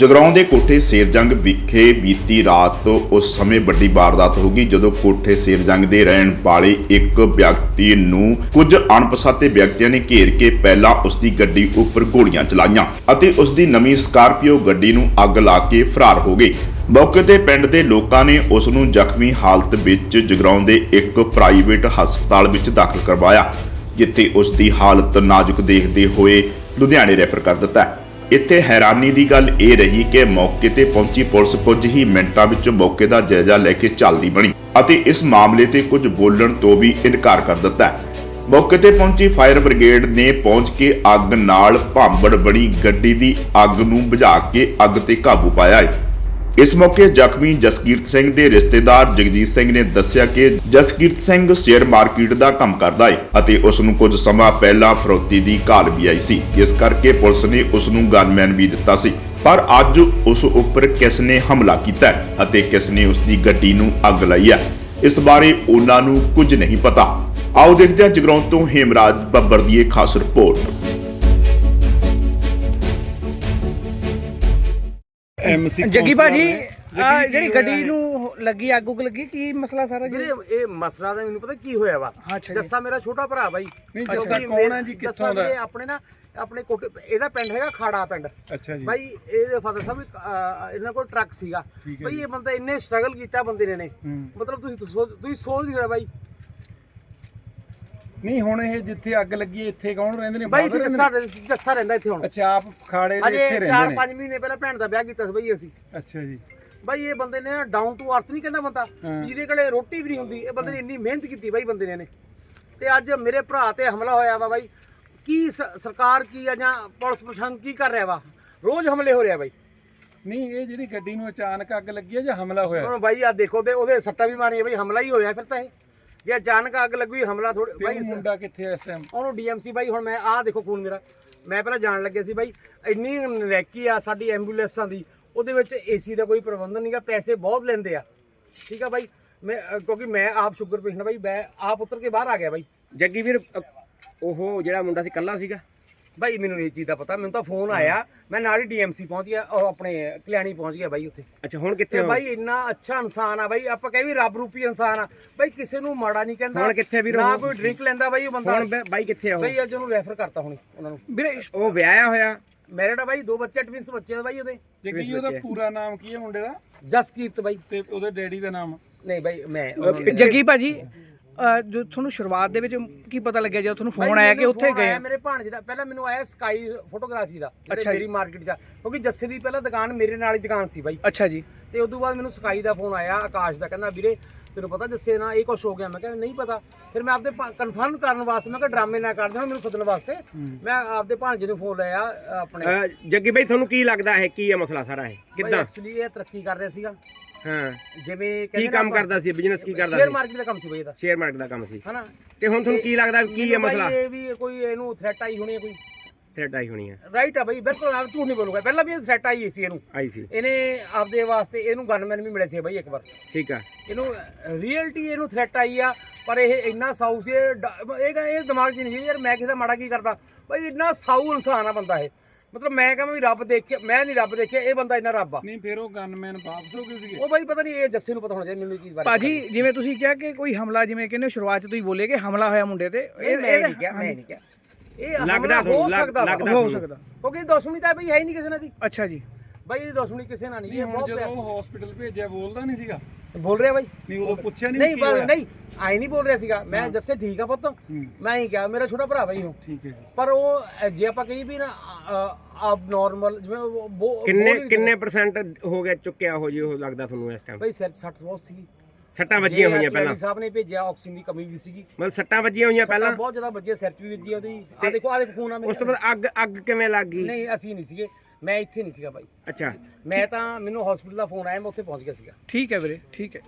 ਜਗਰਾਉਂ ਦੇ ਕੋਠੇ ਸ਼ੇਰਜੰਗ ਵਿਖੇ ਬੀਤੀ ਰਾਤ ਉਸ ਸਮੇਂ ਵੱਡੀ ਵਾਰਦਾਤ ਹੋ ਗਈ, ਜਦੋਂ ਕੋਠੇ ਸ਼ੇਰਜੰਗ ਦੇ ਰਹਿਣ ਵਾਲੇ ਇੱਕ ਵਿਅਕਤੀ ਨੂੰ ਕੁਝ ਅਣਪਛਾਤੇ ਵਿਅਕਤੀਆਂ ਨੇ ਘੇਰ ਕੇ ਪਹਿਲਾਂ ਉਸ ਦੀ ਗੱਡੀ ਉੱਪਰ ਗੋਲੀਆਂ ਚਲਾਈਆਂ ਅਤੇ ਉਸ ਦੀ ਨਵੀਂ ਸਕਾਰਪੀਓ ਗੱਡੀ ਨੂੰ ਅੱਗ ਲਾ ਕੇ ਫਰਾਰ ਹੋ ਗਏ ਮੌਕੇ ਤੇ ਪਿੰਡ ਦੇ ਲੋਕਾਂ ਨੇ ਉਸ ਨੂੰ ਜ਼ਖਮੀ ਹਾਲਤ ਵਿੱਚ ਜਗਰਾਉਂ ਦੇ ਇੱਕ ਪ੍ਰਾਈਵੇਟ ਹਸਪਤਾਲ ਵਿੱਚ ਦਾਖਲ ਕਰਵਾਇਆ, ਜਿੱਥੇ ਉਸ ਦੀ ਹਾਲਤ ਨਾਜ਼ੁਕ ਦੇਖਦੇ ਹੋਏ ਲੁਧਿਆਣੇ ਰੈਫਰ ਕਰ ਦਿੱਤਾ ਇੱਥੇ ਹੈਰਾਨੀ ਦੀ ਗੱਲ ਇਹ ਰਹੀ ਕਿ ਮੌਕੇ ਤੇ ਪਹੁੰਚੀ ਪੁਲਿਸ ਕੁਝ ਹੀ ਮਿੰਟਾਂ ਵਿੱਚ ਮੌਕੇ ਦਾ ਜਾਇਜ਼ਾ ਲੈ ਕੇ ਚੱਲਦੀ ਬਣੀ ਅਤੇ ਇਸ ਮਾਮਲੇ ਤੇ ਕੁਝ ਬੋਲਣ ਤੋਂ ਵੀ ਇਨਕਾਰ ਕਰ ਦਿੱਤਾ। ਮੌਕੇ ਤੇ ਪਹੁੰਚੀ ਫਾਇਰ ਬ੍ਰਿਗੇਡ ਨੇ ਪਹੁੰਚ ਕੇ ਅੱਗ ਨਾਲ ਭਾਂਬੜ ਬਣੀ ਗੱਡੀ ਦੀ ਅੱਗ ਨੂੰ ਬੁਝਾ ਕੇ ਅੱਗ ਤੇ ਕਾਬੂ ਪਾਇਆ ਹੈ। ਇਸ ਮੌਕੇ ਜ਼ਖਮੀ ਜਸਕੀਰਤ ਸਿੰਘ ਦੇ ਰਿਸ਼ਤੇਦਾਰ ਜਗਜੀਤ ਸਿੰਘ ਨੇ ਦੱਸਿਆ ਕਿ ਜਸਕੀਰਤ ਸਿੰਘ ਸ਼ੇਅਰ ਮਾਰਕੀਟ ਦਾ ਕੰਮ ਕਰਦਾ ਹੈ ਅਤੇ ਉਸ ਨੂੰ ਕੁਝ ਸਮਾਂ ਪਹਿਲਾਂ ਫਰੋਤੀ ਦੀ ਕਾਲ ਵੀ ਆਈ ਸੀ। ਇਸ ਕਰਕੇ ਪੁਲਿਸ ਨੇ ਉਸ ਨੂੰ ਗਨਮੈਨ ਵੀ ਦਿੱਤਾ ਸੀ। ਪਰ ਅੱਜ ਉਸ ਉੱਪਰ ਕਿਸ ਨੇ ਹਮਲਾ ਕੀਤਾ ਅਤੇ ਕਿਸ ਨੇ ਉਸ ਦੀ ਗੱਡੀ ਨੂੰ ਅੱਗ ਲਾਈ ਹੈ, ਇਸ ਬਾਰੇ ਉਹਨਾਂ ਨੂੰ ਕੁਝ ਨਹੀਂ ਪਤਾ। ਆਓ ਦੇਖਦੇ ਹਾਂ ਜਗਰਾਉਂ ਤੋਂ ਹੇਮਰਾਜ ਬੱਬਰ ਦੀ ਇਹ ਖਾਸ ਰਿਪੋਰਟ। ਐਮਸੀ ਜੱਗੀ ਭਾਜੀ ਆਹ ਜਿਹੜੀ ਗੱਡੀ ਨੂੰ ਲੱਗੀ ਅੱਗ ਉੱਗ ਲੱਗੀ? ਕੀ ਮਸਲਾ ਸਾਰਾ ਜੀ? ਵੀਰੇ ਇਹ ਮਸਲਾ ਤਾਂ ਮੈਨੂੰ ਪਤਾ ਕੀ ਹੋਇਆ ਵਾ? ਅੱਛਾ ਜੀ। ਜੱਸਾ ਮੇਰਾ ਛੋਟਾ ਭਰਾ ਬਾਈ। ਨਹੀਂ, ਕਿਉਂਕਿ ਕੌਣ ਮੇਰਾ- ਹੈ ਜੀ, ਕਿੱਥੋਂ ਜੱਸਾ ਦਾ? ਵੀਰੇ ਆਪਣੇ ਨਾ ਆਪਣੇ ਕੋਟ ਇਹਦਾ ਪਿੰਡ ਹੈਗਾ ਖਾੜਾ ਪਿੰਡ। ਅੱਛਾ ਜੀ। ਬਾਈ ਇਹਦੇ ਫਾਦਰ ਸਾਹਿਬ ਅਹ, ਇਹਨਾਂ ਕੋਲ ਟਰੱਕ ਸੀਗਾ। ਠੀਕ ਹੈ ਬਾਈ ਜੀ। ਇਹ ਬੰਦਾ ਇੰਨੇ ਸਟਰਗਲ ਕੀਤਾ ਬੰਦੇ ਨੇ ਨੇ ਹੂੰ। ਮਤਲਬ ਤੁਸੀਂ ਸੋਚ- ਤੁਸੀਂ ਸੋਚ ਨਹੀਂ ਸਕਦੇ ਬਾਈ। ਨਹੀਂ ਹੁਣ ਇਹ ਜਿੱਥੇ ਅੱਗ ਲੱਗੀ ਹੈ, ਇੱਥੇ ਕੌਣ ਰਹਿੰਦੇ ਨੇ? ਬਾਈ ਇੱਥੇ ਰਹਿੰਦੇ ਜੱਸਾ ਜੱਸਾ ਰਹਿੰਦਾ ਇੱਥੇ ਹੁਣ। ਨੇ? ਅੱਛਾ ਆਪ ਖਾੜੇ ਦੇ ਅਜੇ ਇੱਥੇ ਰਹਿੰਦੇ 4-5 ਨੇ? ਮਹੀਨੇ ਪਹਿਲਾਂ ਭੈਣ ਦਾ ਵਿਆਹ ਕੀਤਾ ਸੀ ਬਾਈ ਅਸੀਂ। ਅੱਛਾ ਜੀ। ਬਾਈ ਇਹ ਬੰਦੇ ਨੇ ਡਾਊਨ ਟੂ ਅਰਥ ਨਹੀਂ ਕਹਿੰਦਾ ਬੰਦਾ। ਹਾਂ। ਜਿਹਦੇ ਕੋਲੇ ਰੋਟੀ ਵੀ ਨਹੀਂ ਹੁੰਦੀ ਇਹ ਬੰਦੇ ਨੇ ਇੰਨੀ ਮਿਹਨਤ ਕੀਤੀ ਬਾਈ ਬੰਦੇ ਨੇ ਨੇ ਤੇ ਅੱਜ ਮੇਰੇ ਭਰਾ ਤੇ ਹਮਲਾ ਹੋਇਆ ਵਾ ਬਾਈ। ਕੀ ਸ- ਸਰਕਾਰ ਕੀ ਆ ਜਾਂ ਪੁਲਿਸ ਪ੍ਰਸ਼ਾਸਨ ਕੀ ਕਰ ਰਿਹਾ ਵਾ? ਰੋਜ਼ ਹਮਲੇ ਹੋ ਰਿਹਾ ਬਾਈ। ਨਹੀਂ ਇਹ ਜਿਹੜੀ ਗੱਡੀ ਨੂੰ ਅਚਾਨਕ ਅੱਗ ਲੱਗੀ ਹੈ ਜਾਂ ਹਮਲਾ ਹੋਇਆ? ਹੁਣ ਬਾਈ ਆ ਦੇਖੋ ਤੇ ਉਹਦੇ ਸੱਟਾਂ ਵੀ ਮਾਰੀਆਂ ਬਾਈ ਹਮਲਾ ਹੀ ਹੋਇਆ ਫਿਰ ਤਾਂ ਇਹ। ਜੇ ਅਚਾਨਕ ਅੱਗ ਲੱਗੀ ਹਮਲਾ ਥੋੜੀ ਤੇ ਬਾਈ ਉਹ ਮੁੰਡਾ ਕਿੱਥੇ ਹੈ ਇਸ ਟਾਈਮ ਉਹਨੂੰ ਡੀਐਮਸੀ ਬਾਈ ਹੁਣ ਮੈਂ ਆਹ ਦੇਖੋ ਖੂਨ ਮੇਰਾ। ਮੈਂ ਪਹਿਲਾਂ ਜਾਣ ਲੱਗਿਆ ਸੀ ਬਾਈ ਇੰਨੀ ਨਰੈਕੀ ਆ ਸਾਡੀ ਐਂਬੂਲੈਂਸਾਂ ਦੀ ਉਹਦੇ ਵਿੱਚ ਏਸੀ ਦਾ ਕੋਈ ਪ੍ਰਬੰਧ ਨਹੀਂਗਾ ਪੈਸੇ ਬਹੁਤ ਲੈਂਦੇ ਆ। ਠੀਕ ਆ ਬਾਈ? ਮੈਂ ਕਿਉਂਕਿ ਮੈਂ ਆਪ ਸ਼ੂਗਰ ਪੇਸ਼ੈਂਟ ਬਾਈ ਮੈਂ ਆਪ ਉਤਰ ਕੇ ਬਾਹਰ ਆ ਗਿਆ ਬਾਈ। ਜੱਗੀ ਵੀਰ ਅ, ਉਹ ਜਿਹੜਾ ਮੁੰਡਾ ਸੀ ਕੱਲਾ ਸੀਗਾ? ਬਾਈ ਮੈਨੂੰ ਇਹ ਚੀਜ਼ ਦਾ ਪਤਾ ਮੈਨੂੰ ਤਾਂ ਫੋਨ ਆਇਆ। ਮੈਂ ਨਾਲ ਹੀ ਡੀਐਮਸੀ ਪਹੁੰਚ ਗਿਆ ਉਹ ਆਪਣੇ ਕਲਿਆਣੀ ਪਹੁੰਚ ਗਿਆ ਬਾਈ ਉੱਥੇ। ਅੱਛਾ ਹੁਣ ਕਿੱਥੇ ਤੇ ਹੋ? ਬਾਈ ਇੰਨਾ ਅੱਛਾ ਇਨਸਾਨ ਆ ਬਾਈ ਆਪਾਂ ਕਹੇ ਵੀ ਰੱਬ ਰੂਪੀ ਇਨਸਾਨ ਆ। ਬਾਈ ਕਿਸੇ ਨੂੰ ਮਾੜਾ ਨਹੀਂ ਕਹਿੰਦਾ। ਹੁਣ ਕਿੱਥੇ ਵੀਰ ਨਾ ਉਹ? ਕੋਈ ਡਰਿੰਕ ਲੈਂਦਾ ਬਾਈ ਉਹ ਬੰਦਾ। ਹੁਣ ਬੈ- ਬਾਈ ਕਿੱਥੇ ਆ ਉਹ? ਬਾਈ ਅੱਜ ਉਹਨੂੰ ਰੈਫਰ ਕਰਤਾ ਹੁਣੀ ਉਹਨਾਂ ਨੂੰ। ਵੀਰੇ ਉਹ ਵਿਆਹਿਆ ਹੋਇਆ। ਮੈਰਿਡ ਆ ਬਾਈ ਦੋ ਬੱਚੇ ਟਵਿੰਸ ਬੱਚੇ ਆ ਬਾਈ ਉਹਦੇ। ਜੇ ਕੀ ਉਹਦਾ। ਪੂਰਾ ਨਾਮ ਕੀ ਹੈ ਮੁੰਡੇ ਦਾ? ਜਸਕੀਰਤ ਬਾਈ। ਤੇ ਉਹਦੇ ਡੈਡੀ ਦਾ ਨਾਮ? ਨਹੀਂ ਬਾਈ ਮੈਂ ਜੱਗੀ ਭਾਜੀ। ਜੋ ਤੁਹਾਨੂੰ ਸ਼ੁਰੂਆਤ ਦੇ ਵਿੱਚ ਕੀ ਪਤਾ ਲੱਗਿਆ ਜਦੋਂ ਤੁਹਾਨੂੰ ਫੋਨ ਆਇਆ ਕਿ ਉੱਥੇ ਗਏ? ਆ? ਮੇਰੇ ਭਾਣਜੇ ਦਾ ਪਹਿਲਾਂ ਮੈਨੂੰ ਆਇਆ ਸਕਾਈ ਫੋਟੋਗ੍ਰਾਫੀ ਦਾ ਜਿਹੜੇ ਅੱਛਾ ਜੀ। ਮੇਰੀ ਮਾਰਕੀਟ 'ਚ ਆ। ਕਿਉਂਕਿ ਜੱਸੇ ਦੀ ਪਹਿਲਾਂ ਦੁਕਾਨ ਮੇਰੇ ਨਾਲ ਹੀ ਦੁਕਾਨ ਸੀ ਬਾਈ। ਅੱਛਾ ਜੀ। ਤੇ ਉਦੋਂ ਬਾਅਦ ਮੈਨੂੰ ਸਕਾਈ ਦਾ ਫੋਨ ਆਇਆ ਆਕਾਸ਼ ਦਾ ਕਹਿੰਦਾ ਵੀਰੇ ਤੈਨੂੰ ਪਤਾ ਜੱਸੇ ਨਾਲ ਇਹ ਕੁਝ ਹੋ ਗਿਆ? ਮੈਂ ਕਿਹਾ ਨਹੀਂ ਪਤਾ। ਫਿਰ ਮੈਂ ਆਪਦੇ ਕਨਫਰਮ ਕਰਨ ਵਾਸਤੇ ਮੈਂ ਕਿਹਾ ਡਰਾਮੇ ਨਾ ਕਰ ਮੈਨੂੰ ਸੱਦਣ ਵਾਸਤੇ। ਮੈਂ ਆਪਦੇ ਭਾਣਜੇ ਨੂੰ ਫੋਨ ਲਾਇਆ ਅ, ਆਪਣੇ ਜੱਗੀ ਭਾਈ ਤੁਹਾਨੂੰ ਕੀ ਲੱਗਦਾ ਹੈ ਕੀ ਹੈ ਮਸਲਾ ਸਾਰਾ ਇਹ? ਕਿੱਦਾਂ? ਐਕਚੁਅਲੀ ਇਹ ਤਰੱਕੀ ਕਰ ਰਿਹਾ ਸੀਗਾ। ਹਾਂ। ਜਿਵੇਂ ਕੀ ਕੰਮ ਕਰਦਾ ਸੀ? ਬਿਜ਼ਨਸ ਕੀ ਕਰਦਾ ਸ਼ੇਅਰ ਸੀ? ਮਾਰਕੀਟ ਦਾ ਕੰਮ ਸੀ ਬਾਈ ਇਹਦਾ। ਸ਼ੇਅਰ ਮਾਰਕੀਟ ਦਾ ਕੰਮ ਸੀ। ਹਨਾ? ਤੇ ਹੁਣ ਤੁਹਾਨੂੰ ਕੀ ਲੱਗਦਾ ਕੀ ਹੈ ਮਸਲਾ? ਇਹ ਵੀ ਕੋਈ ਇਹਨੂੰ ਥ੍ਰੈਟ ਆਈ ਹੋਣੀ ਹੈ ਕੋਈ? ਥ੍ਰੈਟ ਆਈ ਹੋਣੀ ਹੈ ਰਾਈਟ ਆ ਬਾਈ ਬਿਲਕੁਲ ਮੈਂ ਝੂਠ ਨਹੀਂ ਬੋਲੂਗਾ। ਪਹਿਲਾਂ ਵੀ ਇਹ ਥ੍ਰੈਟ ਆਈ ਸੀ ਇਹਨੂੰ। ਆਈ ਸੀ। ਇਹਨੇ ਆਪਦੇ ਵਾਸਤੇ ਇਹਨੂੰ ਗਨਮੈਨ ਵੀ ਮਿਲੇ ਸੀ ਬਾਈ ਇੱਕ ਵਾਰ। ਠੀਕ ਆ। ਇਹਨੂੰ ਰੀਅਲਟੀ ਇਹਨੂੰ ਥ੍ਰੈਟ ਆਈ ਆ ਪਰ ਇਹ ਇੰਨਾ ਸਾਊ ਸੀ ਇਹ ਇਹ ਦਿਮਾਗ 'ਚ ਨਹੀਂ ਸੀ ਯਾਰ ਮੈਂ ਕਿਸੇ ਦਾ ਮਾੜਾ ਕੀ ਕਰਦਾ। ਬਾਈ ਇੰਨਾ ਸਾਊ ਇਨਸਾਨ ਆ ਬੰਦਾ ਇਹ। ਮਤਲਬ ਮੈਂ ਕਹਾਂ ਵੀ ਰੱਬ ਦੇਖਿਆ ਮੈਂ ਨਹੀਂ ਰੱਬ ਦੇਖਿਆ ਇਹ ਬੰਦਾ ਇੰਨਾ ਰੱਬ ਆ। ਨਹੀਂ ਫਿਰ ਉਹ ਗਨਮੈਨ ਵਾਪਸ ਹੋ ਗਏ ਸੀਗੇ। ਉਹ ਬਾਈ ਪਤਾ ਨਹੀਂ ਇਹ ਜੱਸੇ ਨੂੰ ਪਤਾ ਹੋਣਾ ਚਾਹੀਦਾ ਮੈਨੂੰ ਇਹ ਚੀਜ਼ ਬਾਰੇ। ਭਾਜੀ ਜਿਵੇਂ ਤੁਸੀਂ ਕਿਹਾ ਕਿ ਕੋਈ ਹਮਲਾ ਜਿਵੇਂ ਕਹਿੰਦੇ ਸ਼ੁਰੂਆਤ 'ਚ ਤੁਸੀਂ ਬੋਲੇ ਕਿ ਹਮਲਾ ਹੋਇਆ ਮੁੰਡੇ ਤੇ ਇਹ ਮੈਂ ਨਹੀਂ ਕਿਹਾ ਮੈਂ ਨਹੀਂ ਕਿਹਾ। ਇਹ ਲੱਗਦਾ ਹਮਲਾ ਹੋ ਸਕਦਾ। ਹੋ ਸਕਦਾ। ਕਿਉਂਕਿ ਦੁਸ਼ਮਣੀ ਤਾਂ ਬਈ ਹੈ ਹੀ ਨਹੀਂ ਕਿਸੇ ਨਾਲ ਦੀ। ਅੱਛਾ ਜੀ। ਬਾਈ ਇਹ ਦੁਸ਼ਮਣੀ ਕਿਸੇ ਨਾਲ ਨਹੀਂ ਹੁਣ ਬਹੁਤ ਜਦੋਂ ਹਸਪੀਟਲ ਭੇਜਿਆ ਬੋਲਦਾ ਨਹੀਂ ਸੀਗਾ। ਬੋਲ ਰਿਹਾ ਬਾਈ? ਨਹੀਂ ਉਦੋਂ ਪੁੱਛਿਆ ਨਹੀਂ ਨਹੀਂ ਬਸ? ਨਹੀਂ ਆਈ ਨਹੀਂ ਬੋਲ ਰਿਹਾ ਸੀਗਾ। ਮੈਂ ਜੱਸੇ ਠੀਕ ਆ ਪੁੱਤ। ਮੈਂ ਹੀ ਕਿਹਾ ਮੇਰਾ ਛੋਟਾ ਭਰਾ ਬਾਈ ਉਹ। ਠੀਕ ਹੈ ਜੀ। ਪਰ ਉਹ ਜੇ ਆਪਾਂ ਕਹੀ ਵੀ ਨਾ ਆਬ ਨਾਰਮਲ ਜਿਵੇਂ ਕਿੰਨੇ ਕਿੰਨੇ ਪਰਸੈਂਟ ਹੋ ਗਿਆ ਚੁੱਕਿਆ ਹੋ ਜੀ ਉਹ ਲੱਗਦਾ ਤੁਹਾਨੂੰ ਇਸ ਟਾਈਮ ਬਈ ਸਿਰ ਬਹੁਤ ਸੀ ਸੱਟਾਂ ਵੱਜੀਆਂ ਹੋਈਆਂ ਪਹਿਲਾਂ। ਸਾਹਿਬ ਨੇ ਭੇਜਿਆ ਆਕਸੀਜਨ ਦੀ ਕਮੀ ਵੀ ਸੀਗੀ। ਮਤਲਬ ਸੱਟਾਂ ਵੱਜੀਆਂ ਹੋਈਆਂ ਪਹਿਲਾਂ? ਬਹੁਤ ਜ਼ਿਆਦਾ ਵੱਜੇ ਸਿਰ 'ਚ ਵੀ ਵੱਜੀ ਉਹਦੀ। ਆ ਦੇਖੋ ਆ ਦੇਖੋ ਖੂਨ ਆ ਉਸ ਤੋਂ ਬਾਅਦ ਅੱਗ ਅੱਗ ਕਿਵੇਂ ਲੱਗ ਗਈ? ਨਹੀਂ ਅਸੀਂ ਨਹੀਂ ਸੀਗੇ। ਮੈਂ ਇੱਥੇ ਨਹੀਂ ਸੀਗਾ ਬਾਈ। ਅੱਛਾ। ਮੈਂ ਤਾਂ ਮੈਨੂੰ ਹਸਪੀਟਲ ਦਾ ਫੋਨ ਆਇਆ ਮੈਂ ਉੱਥੇ ਪਹੁੰਚ ਗਿਆ ਸੀਗਾ। ਠੀਕ ਹੈ ਵੀਰੇ ਠੀਕ ਹੈ।